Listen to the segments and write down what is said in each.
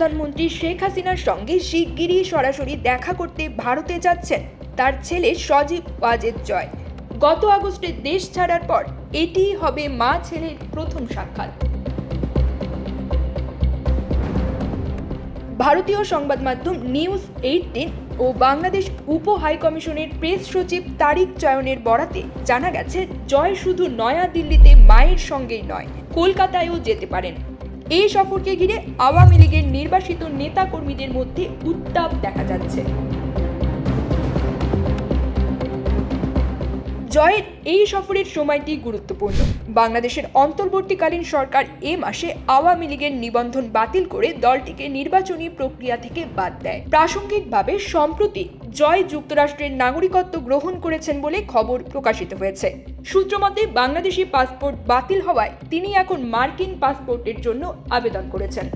প্রধানমন্ত্রী শেখ হাসিনার সঙ্গে শিগগিরই সরাসরি দেখা করতে ভারতে যাচ্ছেন। তার ছেলে সজীব ওয়াজেদ জয়। গত আগস্টে দেশ ছাড়ার পর এটিই হবে মা ছেলের প্রথম সাক্ষাৎ। ভারতীয় সংবাদ মাধ্যম নিউজ এইটিন ও বাংলাদেশ উপ হাইকমিশনের প্রেস সচিব তারিক চয়নের বরাতে জানা গেছে, জয় শুধু নয়া দিল্লিতে মায়ের সঙ্গেই নয়, কলকাতায়ও যেতে পারেন। এই সফরকে ঘিরে আওয়ামী লীগের নির্বাসিত নেতা কর্মীদের মধ্যে উত্তাপ দেখা যাচ্ছে। জয়ের এই সফরের সময়টি গুরুত্বপূর্ণ। বাংলাদেশের অন্তর্বর্তীকালীন সরকার এ মাসে আওয়ামী লীগের নিবন্ধন বাতিল করে দলটিকে নির্বাচনী প্রক্রিয়া থেকে বাদ দেয়। প্রাসঙ্গিকভাবে, সম্প্রতি জয় যুক্তরাষ্ট্রের নাগরিকত্ব গ্রহণ করেছেন বলে খবর প্রকাশিত হয়েছে। সূত্রমতে বাংলাদেশি পাসপোর্ট বাতিল হওয়ায় তিনি এখন মার্কিন পাসপোর্টের জন্য আবেদন করেছেন।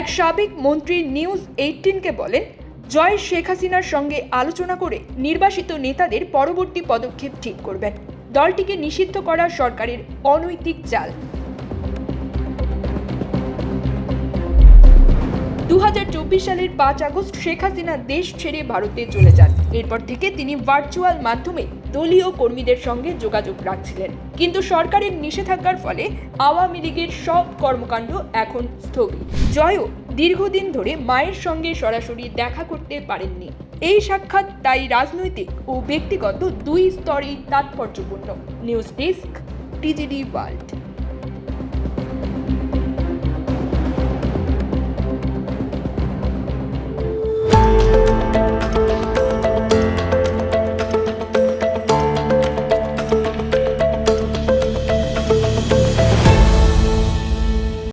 এক সাবেক মন্ত্রী নিউজ এইটিনকে বলেন জয় শেখ হাসিনার সঙ্গে আলোচনা করে নির্বাসিত নেতাদের পরবর্তী পদক্ষেপ ঠিক করবেন। দলটিকে নিষিদ্ধ করা সরকারের অনৈতিক চাল। দুহাজার চব্বিশ সালের পাঁচ আগস্ট শেখ হাসিনা দেশ ছেড়ে ভারতে চলে যান। এরপর থেকে তিনি ভার্চুয়াল মাধ্যমে দলীয় কর্মীদের সঙ্গে যোগাযোগ রাখছিলেন। কিন্তু সরকারের নিষেধাজ্ঞার ফলে আওয়ামী লীগের সব কর্মকাণ্ড এখন স্থগিত। জয়ও দীর্ঘদিন ধরে মায়ের সঙ্গে সরাসরি দেখা করতে পারেননি। এই সাক্ষাৎ তাই রাজনৈতিক ও ব্যক্তিগত দুই স্তরেই তাৎপর্যপূর্ণ। News desk, TGD world.